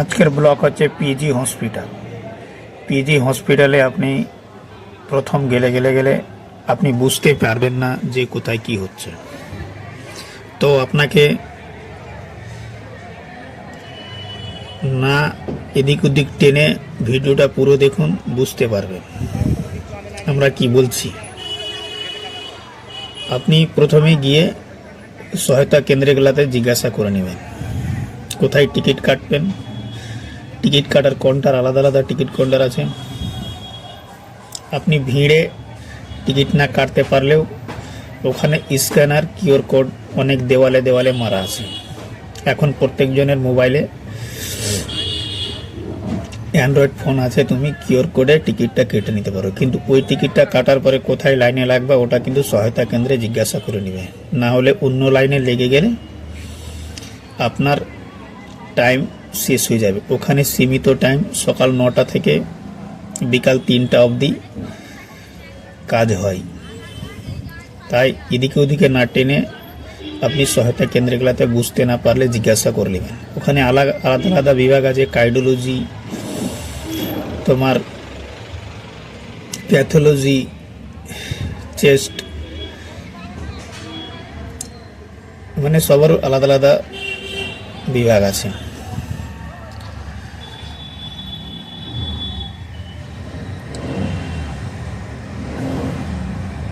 আজকের ব্লক হচ্ছে PG hospital PG হসপিটালে আপনি প্রথম গেলে গেলে গেলে আপনি বুঝতে পারবেন না যে কোথায় কি হচ্ছে। তো আপনাকে না এদিক ওদিক টেনে ভিডিওটা পুরো দেখুন, বুঝতে পারবেন। আমরা কি বলছি? আপনি প্রথমে গিয়ে সহায়তা কেন্দ্রগুলোতে জিজ্ঞাসা করে নেবেন। কোথায় টিকিট কাটবেন? টিকিট কাটার কাউন্টার আলাদা আলাদা টিকিট কাউন্টার আছে? আপনি ভিড়ে টিকিট না কাটতে পারলেও ওখানে স্ক্যানার, কিউআর কোড অনেক দেওয়ালে দেওয়ালে মারা আছে। এখন প্রত্যেকজনের মোবাইলে অ্যান্ড্রয়েড ফোন আছে, তুমি কিউআর কোডে টিকিটটা কেটে নিতে পারো। কিন্তু ওই টিকিটটা কাটার পরে কোথায় লাইনে লাগবে ওটা কিন্তু সহায়তা কেন্দ্রে জিজ্ঞাসা করে নেবে। না হলে অন্য লাইনে লেগে গেলে আপনার টাইম শেষ হয়ে যাবে। ওখানে সীমিত টাইম সকাল নটা থেকে বিকাল তিনটা অবধি কাজ হয়। তাই এদিকে ওদিকে না টেনে আপনি সহায়তা কেন্দ্রগুলোতে বুঝতে না পারলে জিজ্ঞাসা করে নেবেন। ওখানে আলাদা আলাদা আলাদা বিভাগ আছে কার্ডিওলজি তোমার প্যাথোলজি চেস্ট মানে সবার আলাদা আলাদা বিভাগ আছে।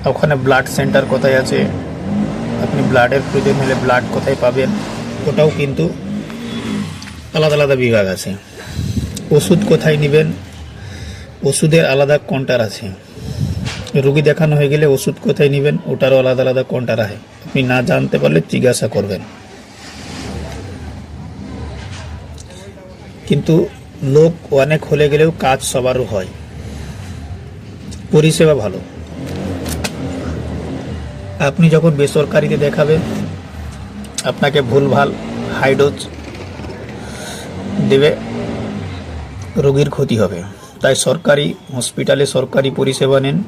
ওখানে ব্লাড সেন্টার কোথায় আছে? আপনি ব্লাডের প্রয়োজন হলে ব্লাড কোথায় পাবেন? ওটাও কিন্তু আলাদা আলাদা বিভাগ আছে। ওষুধ কোথায় নেবেন? ওষুধের আলাদা কন্টার আছে। রুগী দেখানো হয়ে গেলে ওষুধ কোথায় নেবেন? ওটারও আলাদা আলাদা কন্টার আছে। আপনি না জানতে পারলে জিজ্ঞাসা করবেন। কিন্তু লোক অনেক হলে গেলেও কাজ সবারও হয়। পরিষেবা ভালো। আপনি যখন বেসরকারিতে দেখাবেন আপনাকে ভুলভাল হাইডোজ দেবে, রোগীর ক্ষতি হবে। তাই সরকারি হসপিটালে সরকারি পরিষেবা নেন।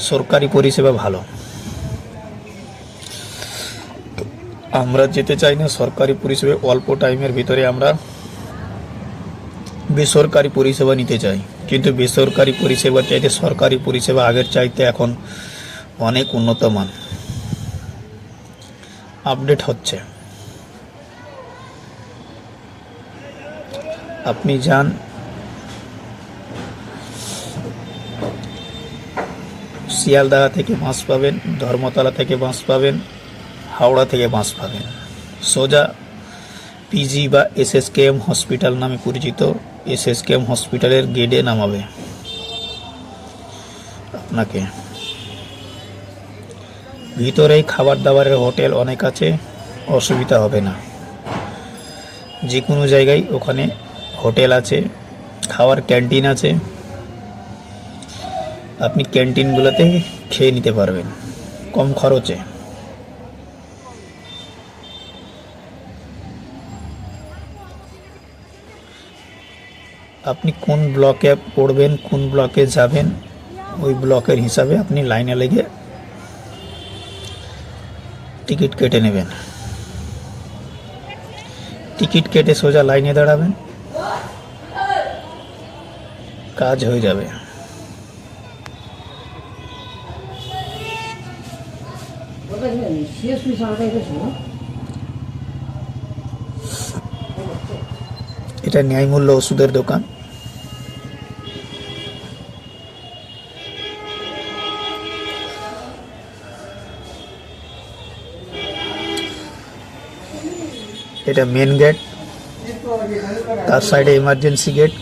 সরকারি পরিষেবা ভালো। আমরা যেতে চাই না সরকারি পরিষেবা, অল্প টাইমের ভিতরে আমরা বেসরকারি পরিষেবা নিতে চাই। কিন্তু বেসরকারি পরিষেবা চাইতে সরকারি পরিষেবা আগের চাইতে এখন অনেক উন্নত মান আপডেট হচ্ছে। আপনি যান। শিয়ালদা থেকে বাঁশ পাবেন, ধর্মতলা থেকে বাঁশ পাবেন, হাওড়া থেকে বাঁশ পাবেন। সোজা পিজি বা এসএসকেএম হসপিটাল নামে পরিচিত। এসএসকেএম হসপিটালের গেটে নামাবে। আপনাকে ভিতরেই খাবার দাবারের হোটেল অনেক আছে, অসুবিধা হবে না। যে কোনো জায়গায় ওখানে হোটেল আছে, খাওয়ার ক্যান্টিন আছে। আপনি ক্যান্টিনগুলোতে খেয়ে নিতে পারবেন, কম খরচে। আপনি কোন ব্লকে পড়বেন, কোন ব্লকে যাবেন, ওই ব্লকের হিসাবে আপনি লাইনে লেগে টিকিট কেটে নেবেন। টিকিট কেটে সোজা লাইনে দাঁড়াবেন। কাজ হয়ে যাবে। এটা ন্যায়মূল্য ওষুধের দোকান। এটা মেন গেট তার সাইডে ইমার্জেন্সি গেট